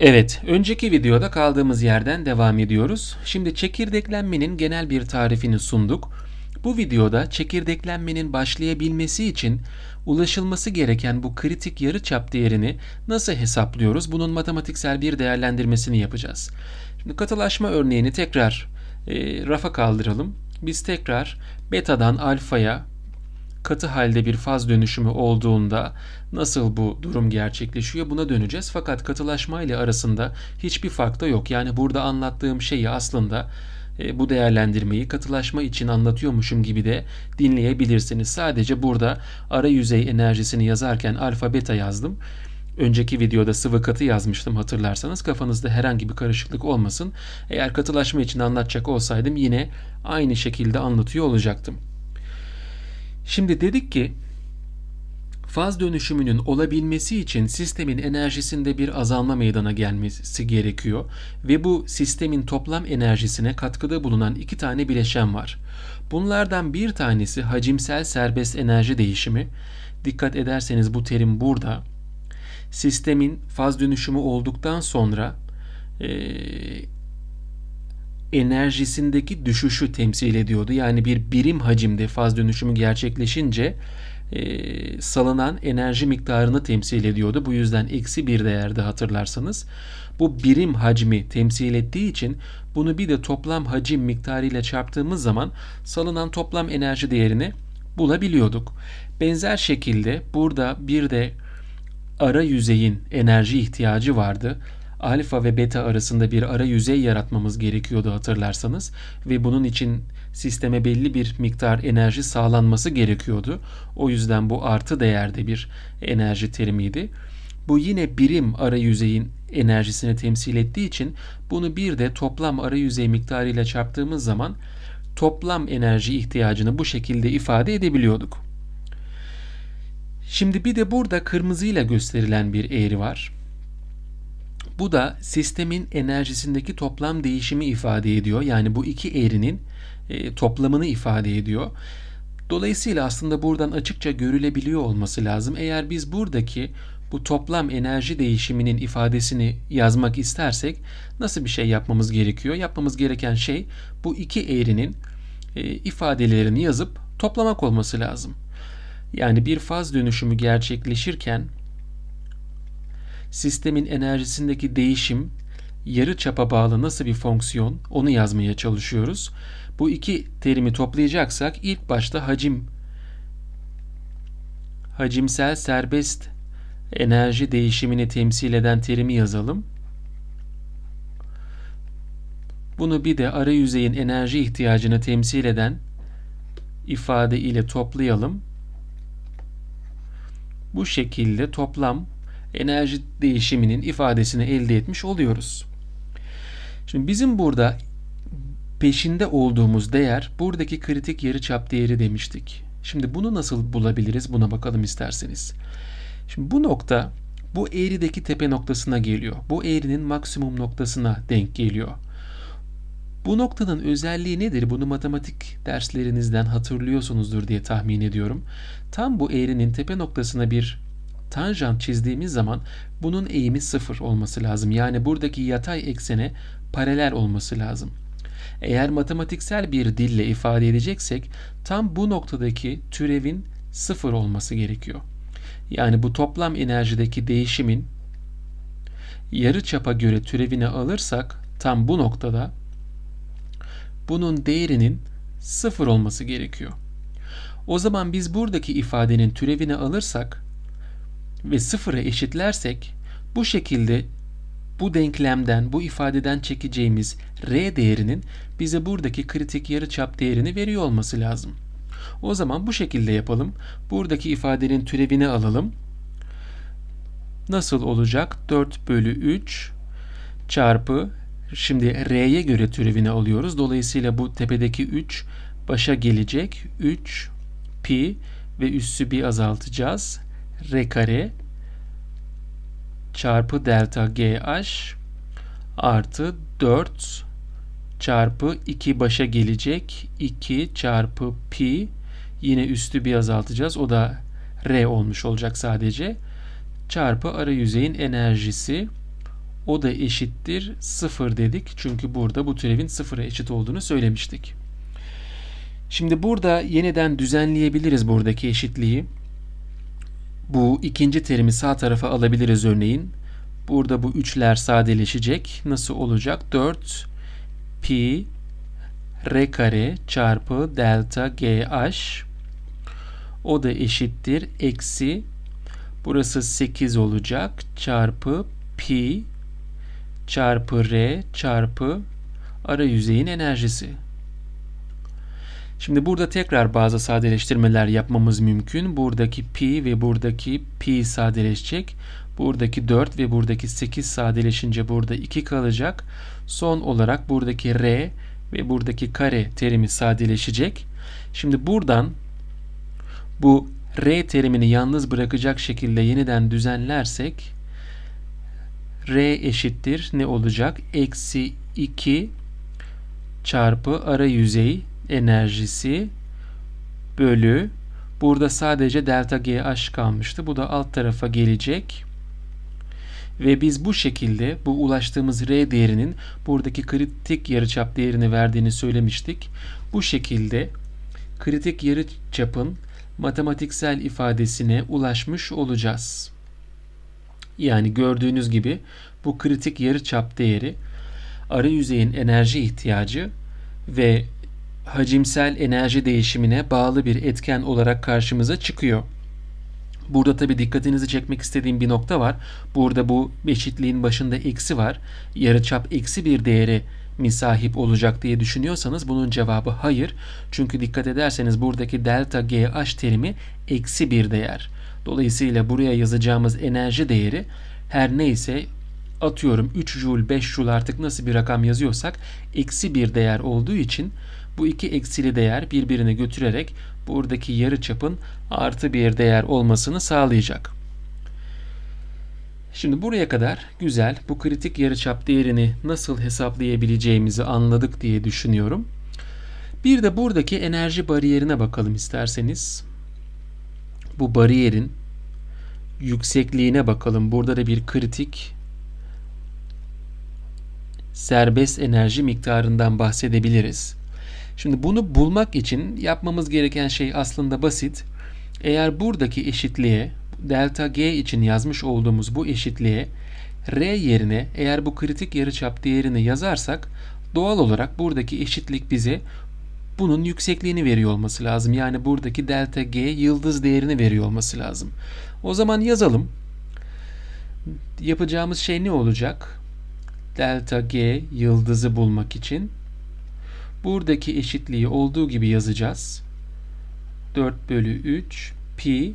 Evet, önceki videoda kaldığımız yerden devam ediyoruz. Şimdi çekirdeklenmenin genel bir tarifini sunduk. Bu videoda çekirdeklenmenin başlayabilmesi için ulaşılması gereken bu kritik yarıçap değerini nasıl hesaplıyoruz? Bunun matematiksel bir değerlendirmesini yapacağız. Şimdi katılaşma örneğini tekrar e, rafa kaldıralım. Biz tekrar betadan alfaya katı halde bir faz dönüşümü olduğunda nasıl bu durum gerçekleşiyor buna döneceğiz. Fakat katılaşma ile arasında hiçbir fark da yok. Yani burada anlattığım şeyi aslında e, bu değerlendirmeyi katılaşma için anlatıyormuşum gibi de dinleyebilirsiniz. Sadece burada ara yüzey enerjisini yazarken alfa beta yazdım. Önceki videoda sıvı katı yazmıştım hatırlarsanız kafanızda herhangi bir karışıklık olmasın. Eğer katılaşma için anlatacak olsaydım yine aynı şekilde anlatıyor olacaktım. Şimdi dedik ki faz dönüşümünün olabilmesi için sistemin enerjisinde bir azalma meydana gelmesi gerekiyor ve bu sistemin toplam enerjisine katkıda bulunan iki tane bileşen var. Bunlardan bir tanesi hacimsel serbest enerji değişimi. Dikkat ederseniz bu terim burada. Sistemin faz dönüşümü olduktan sonra e, enerjisindeki düşüşü temsil ediyordu. Yani bir birim hacimde faz dönüşümü gerçekleşince e, salınan enerji miktarını temsil ediyordu. Bu yüzden eksi bir değerde hatırlarsanız. Bu birim hacmi temsil ettiği için bunu bir de toplam hacim miktarıyla çarptığımız zaman salınan toplam enerji değerini bulabiliyorduk. Benzer şekilde burada bir de ara yüzeyin enerji ihtiyacı vardı alfa ve beta arasında bir ara yüzey yaratmamız gerekiyordu hatırlarsanız ve bunun için sisteme belli bir miktar enerji sağlanması gerekiyordu. O yüzden bu artı değerde bir enerji terimiydi. Bu yine birim ara yüzeyin enerjisini temsil ettiği için bunu bir de toplam ara yüzey miktarıyla çarptığımız zaman toplam enerji ihtiyacını bu şekilde ifade edebiliyorduk. Şimdi bir de burada kırmızıyla gösterilen bir eğri var. Bu da sistemin enerjisindeki toplam değişimi ifade ediyor. Yani bu iki eğrinin e, toplamını ifade ediyor. Dolayısıyla aslında buradan açıkça görülebiliyor olması lazım. Eğer biz buradaki bu toplam enerji değişiminin ifadesini yazmak istersek nasıl bir şey yapmamız gerekiyor? Yapmamız gereken şey bu iki eğrinin e, ifadelerini yazıp toplamak olması lazım. Yani bir faz dönüşümü gerçekleşirken sistemin enerjisindeki değişim yarı çapa bağlı nasıl bir fonksiyon onu yazmaya çalışıyoruz. Bu iki terimi toplayacaksak ilk başta hacim hacimsel serbest enerji değişimini temsil eden terimi yazalım. Bunu bir de ara yüzeyin enerji ihtiyacını temsil eden ifade ile toplayalım. Bu şekilde toplam enerji değişiminin ifadesini elde etmiş oluyoruz. Şimdi bizim burada peşinde olduğumuz değer buradaki kritik yarıçap değeri demiştik. Şimdi bunu nasıl bulabiliriz buna bakalım isterseniz. Şimdi bu nokta bu eğrideki tepe noktasına geliyor. Bu eğrinin maksimum noktasına denk geliyor. Bu noktanın özelliği nedir? Bunu matematik derslerinizden hatırlıyorsunuzdur diye tahmin ediyorum. Tam bu eğrinin tepe noktasına bir tanjant çizdiğimiz zaman bunun eğimi sıfır olması lazım. Yani buradaki yatay eksene paralel olması lazım. Eğer matematiksel bir dille ifade edeceksek tam bu noktadaki türevin sıfır olması gerekiyor. Yani bu toplam enerjideki değişimin yarı çapa göre türevini alırsak tam bu noktada bunun değerinin sıfır olması gerekiyor. O zaman biz buradaki ifadenin türevini alırsak ve sıfıra eşitlersek bu şekilde bu denklemden, bu ifadeden çekeceğimiz r değerinin bize buradaki kritik yarıçap değerini veriyor olması lazım. O zaman bu şekilde yapalım. Buradaki ifadenin türevini alalım. Nasıl olacak? 4 bölü 3 çarpı şimdi r'ye göre türevini alıyoruz. Dolayısıyla bu tepedeki 3 başa gelecek. 3 pi ve üssü bir azaltacağız r kare çarpı delta gh artı 4 çarpı 2 başa gelecek 2 çarpı pi yine üstü bir azaltacağız o da r olmuş olacak sadece çarpı ara yüzeyin enerjisi O da eşittir 0 dedik. Çünkü burada bu türevin sıfıra eşit olduğunu söylemiştik. Şimdi burada yeniden düzenleyebiliriz buradaki eşitliği. Bu ikinci terimi sağ tarafa alabiliriz örneğin. Burada bu üçler sadeleşecek. Nasıl olacak? 4 pi r kare çarpı delta gh o da eşittir eksi burası 8 olacak çarpı pi çarpı r çarpı ara yüzeyin enerjisi. Şimdi burada tekrar bazı sadeleştirmeler yapmamız mümkün. Buradaki pi ve buradaki pi sadeleşecek. Buradaki 4 ve buradaki 8 sadeleşince burada 2 kalacak. Son olarak buradaki r ve buradaki kare terimi sadeleşecek. Şimdi buradan bu r terimini yalnız bırakacak şekilde yeniden düzenlersek r eşittir ne olacak? Eksi 2 çarpı ara yüzey enerjisi bölü burada sadece delta GH kalmıştı. Bu da alt tarafa gelecek. Ve biz bu şekilde bu ulaştığımız R değerinin buradaki kritik yarıçap değerini verdiğini söylemiştik. Bu şekilde kritik yarıçapın matematiksel ifadesine ulaşmış olacağız. Yani gördüğünüz gibi bu kritik yarıçap değeri ara yüzeyin enerji ihtiyacı ve hacimsel enerji değişimine bağlı bir etken olarak karşımıza çıkıyor. Burada tabi dikkatinizi çekmek istediğim bir nokta var. Burada bu eşitliğin başında eksi var. Yarıçap eksi bir değeri mi sahip olacak diye düşünüyorsanız bunun cevabı hayır. Çünkü dikkat ederseniz buradaki delta GH terimi eksi bir değer. Dolayısıyla buraya yazacağımız enerji değeri her neyse atıyorum 3 joule 5 joule artık nasıl bir rakam yazıyorsak eksi bir değer olduğu için bu iki eksili değer birbirini götürerek buradaki yarı çapın artı bir değer olmasını sağlayacak. Şimdi buraya kadar güzel bu kritik yarıçap değerini nasıl hesaplayabileceğimizi anladık diye düşünüyorum. Bir de buradaki enerji bariyerine bakalım isterseniz. Bu bariyerin yüksekliğine bakalım. Burada da bir kritik serbest enerji miktarından bahsedebiliriz. Şimdi bunu bulmak için yapmamız gereken şey aslında basit. Eğer buradaki eşitliğe delta G için yazmış olduğumuz bu eşitliğe R yerine eğer bu kritik yarıçap değerini yazarsak doğal olarak buradaki eşitlik bize bunun yüksekliğini veriyor olması lazım. Yani buradaki delta G yıldız değerini veriyor olması lazım. O zaman yazalım. Yapacağımız şey ne olacak? Delta G yıldızı bulmak için buradaki eşitliği olduğu gibi yazacağız. 4 bölü 3 pi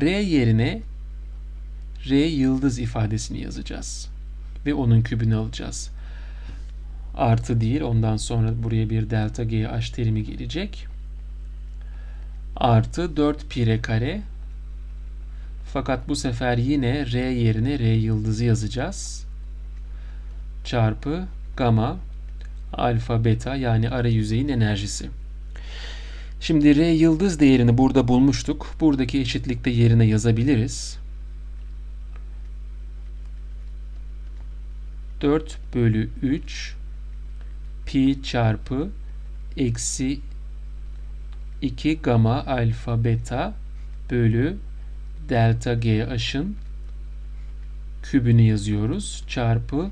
R yerine R yıldız ifadesini yazacağız. Ve onun kübünü alacağız. Artı değil. Ondan sonra buraya bir delta GH terimi gelecek. Artı 4 pi R kare. Fakat bu sefer yine R yerine R yıldızı yazacağız. Çarpı gamma alfa beta yani ara yüzeyin enerjisi. Şimdi R yıldız değerini burada bulmuştuk. Buradaki eşitlikte yerine yazabiliriz. 4 bölü 3 pi çarpı eksi 2 gamma alfa beta bölü delta g aşın kübünü yazıyoruz. Çarpı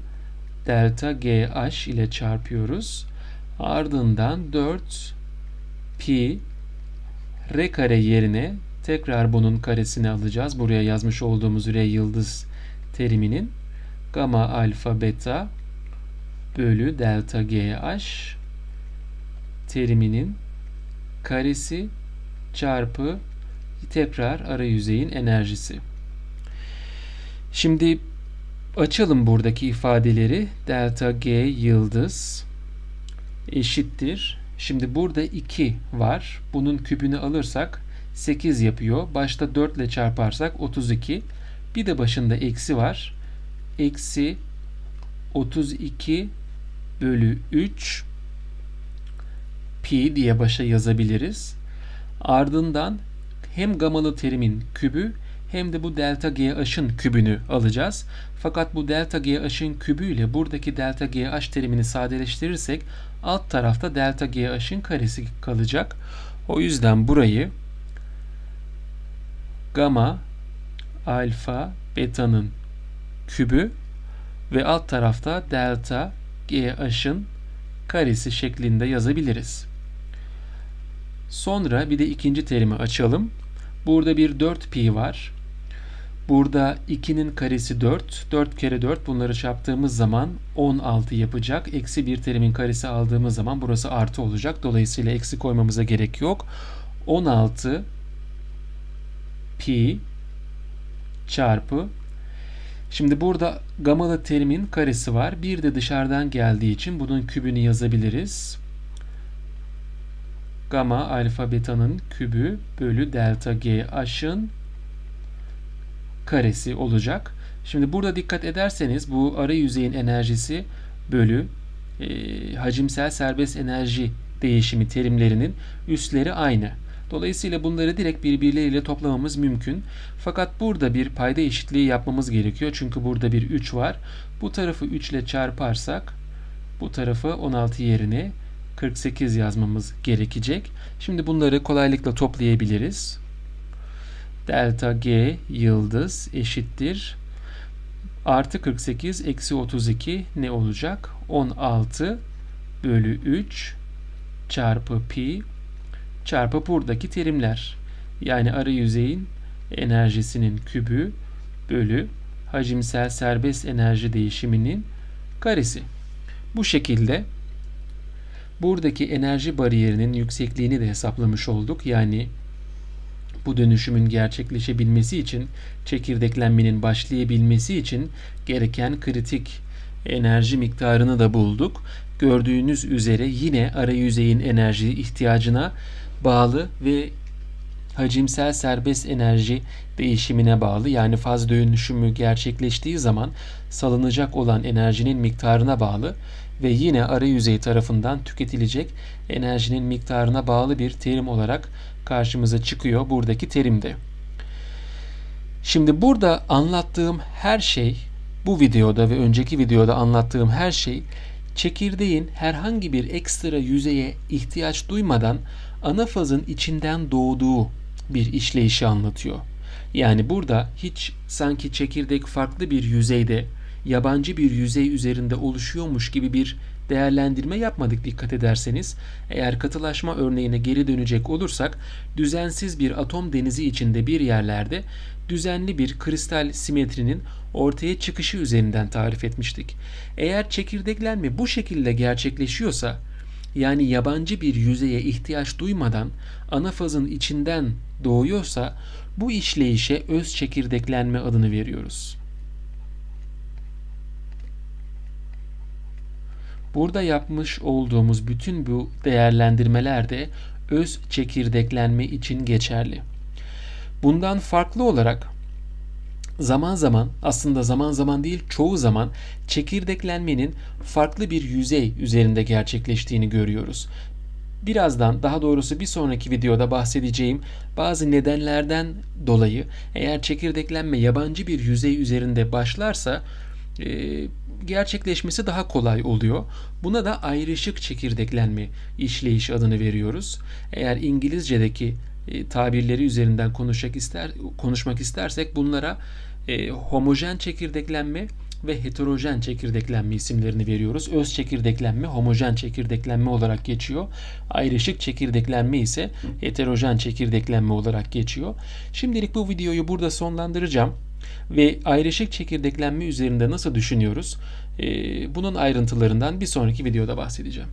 delta gh ile çarpıyoruz. Ardından 4 pi r kare yerine tekrar bunun karesini alacağız. Buraya yazmış olduğumuz r yıldız teriminin gamma alfa beta bölü delta gh teriminin karesi çarpı tekrar ara yüzeyin enerjisi. Şimdi açalım buradaki ifadeleri. Delta G yıldız eşittir Şimdi burada 2 var. Bunun kübünü alırsak 8 yapıyor. Başta 4 ile çarparsak 32. Bir de başında eksi var. Eksi 32 bölü 3 pi diye başa yazabiliriz. Ardından hem gamalı terimin kübü hem de bu delta g aşın kübünü alacağız. Fakat bu delta g aşın kübü ile buradaki delta g aş terimini sadeleştirirsek alt tarafta delta g aşın karesi kalacak. O yüzden burayı gamma alfa beta'nın kübü ve alt tarafta delta g aşın karesi şeklinde yazabiliriz. Sonra bir de ikinci terimi açalım. Burada bir 4pi var. Burada 2'nin karesi 4. 4 kere 4 bunları çarptığımız zaman 16 yapacak. Eksi bir terimin karesi aldığımız zaman burası artı olacak. Dolayısıyla eksi koymamıza gerek yok. 16 pi çarpı Şimdi burada gamalı terimin karesi var. Bir de dışarıdan geldiği için bunun kübünü yazabiliriz. Gamma alfa beta'nın kübü bölü delta g aşın karesi olacak. Şimdi burada dikkat ederseniz bu ara yüzeyin enerjisi bölü e, hacimsel serbest enerji değişimi terimlerinin üsleri aynı. Dolayısıyla bunları direkt birbirleriyle toplamamız mümkün. Fakat burada bir payda eşitliği yapmamız gerekiyor. Çünkü burada bir 3 var. Bu tarafı 3 ile çarparsak bu tarafı 16 yerine 48 yazmamız gerekecek. Şimdi bunları kolaylıkla toplayabiliriz. Delta G yıldız eşittir. Artı 48 eksi 32 ne olacak? 16 bölü 3 çarpı pi çarpı buradaki terimler. Yani ara yüzeyin enerjisinin kübü bölü hacimsel serbest enerji değişiminin karesi. Bu şekilde buradaki enerji bariyerinin yüksekliğini de hesaplamış olduk. Yani bu dönüşümün gerçekleşebilmesi için çekirdeklenmenin başlayabilmesi için gereken kritik enerji miktarını da bulduk. Gördüğünüz üzere yine ara yüzeyin enerji ihtiyacına bağlı ve hacimsel serbest enerji değişimine bağlı yani faz dönüşümü gerçekleştiği zaman salınacak olan enerjinin miktarına bağlı ve yine ara yüzey tarafından tüketilecek enerjinin miktarına bağlı bir terim olarak karşımıza çıkıyor buradaki terimde. Şimdi burada anlattığım her şey bu videoda ve önceki videoda anlattığım her şey çekirdeğin herhangi bir ekstra yüzeye ihtiyaç duymadan ana fazın içinden doğduğu bir işleyişi anlatıyor. Yani burada hiç sanki çekirdek farklı bir yüzeyde, yabancı bir yüzey üzerinde oluşuyormuş gibi bir değerlendirme yapmadık dikkat ederseniz. Eğer katılaşma örneğine geri dönecek olursak düzensiz bir atom denizi içinde bir yerlerde düzenli bir kristal simetrinin ortaya çıkışı üzerinden tarif etmiştik. Eğer çekirdeklenme bu şekilde gerçekleşiyorsa yani yabancı bir yüzeye ihtiyaç duymadan ana fazın içinden doğuyorsa bu işleyişe öz çekirdeklenme adını veriyoruz. Burada yapmış olduğumuz bütün bu değerlendirmeler de öz çekirdeklenme için geçerli. Bundan farklı olarak zaman zaman aslında zaman zaman değil çoğu zaman çekirdeklenmenin farklı bir yüzey üzerinde gerçekleştiğini görüyoruz. Birazdan daha doğrusu bir sonraki videoda bahsedeceğim bazı nedenlerden dolayı eğer çekirdeklenme yabancı bir yüzey üzerinde başlarsa gerçekleşmesi daha kolay oluyor. Buna da ayrışık çekirdeklenme işleyiş adını veriyoruz. Eğer İngilizce'deki e, tabirleri üzerinden konuşmak ister konuşmak istersek bunlara e, homojen çekirdeklenme ve heterojen çekirdeklenme isimlerini veriyoruz. Öz çekirdeklenme homojen çekirdeklenme olarak geçiyor. Ayrışık çekirdeklenme ise heterojen çekirdeklenme olarak geçiyor. Şimdilik bu videoyu burada sonlandıracağım ve ayrışık çekirdeklenme üzerinde nasıl düşünüyoruz? Bunun ayrıntılarından bir sonraki videoda bahsedeceğim.